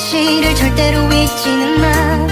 사실을 절대로 잊지는 마.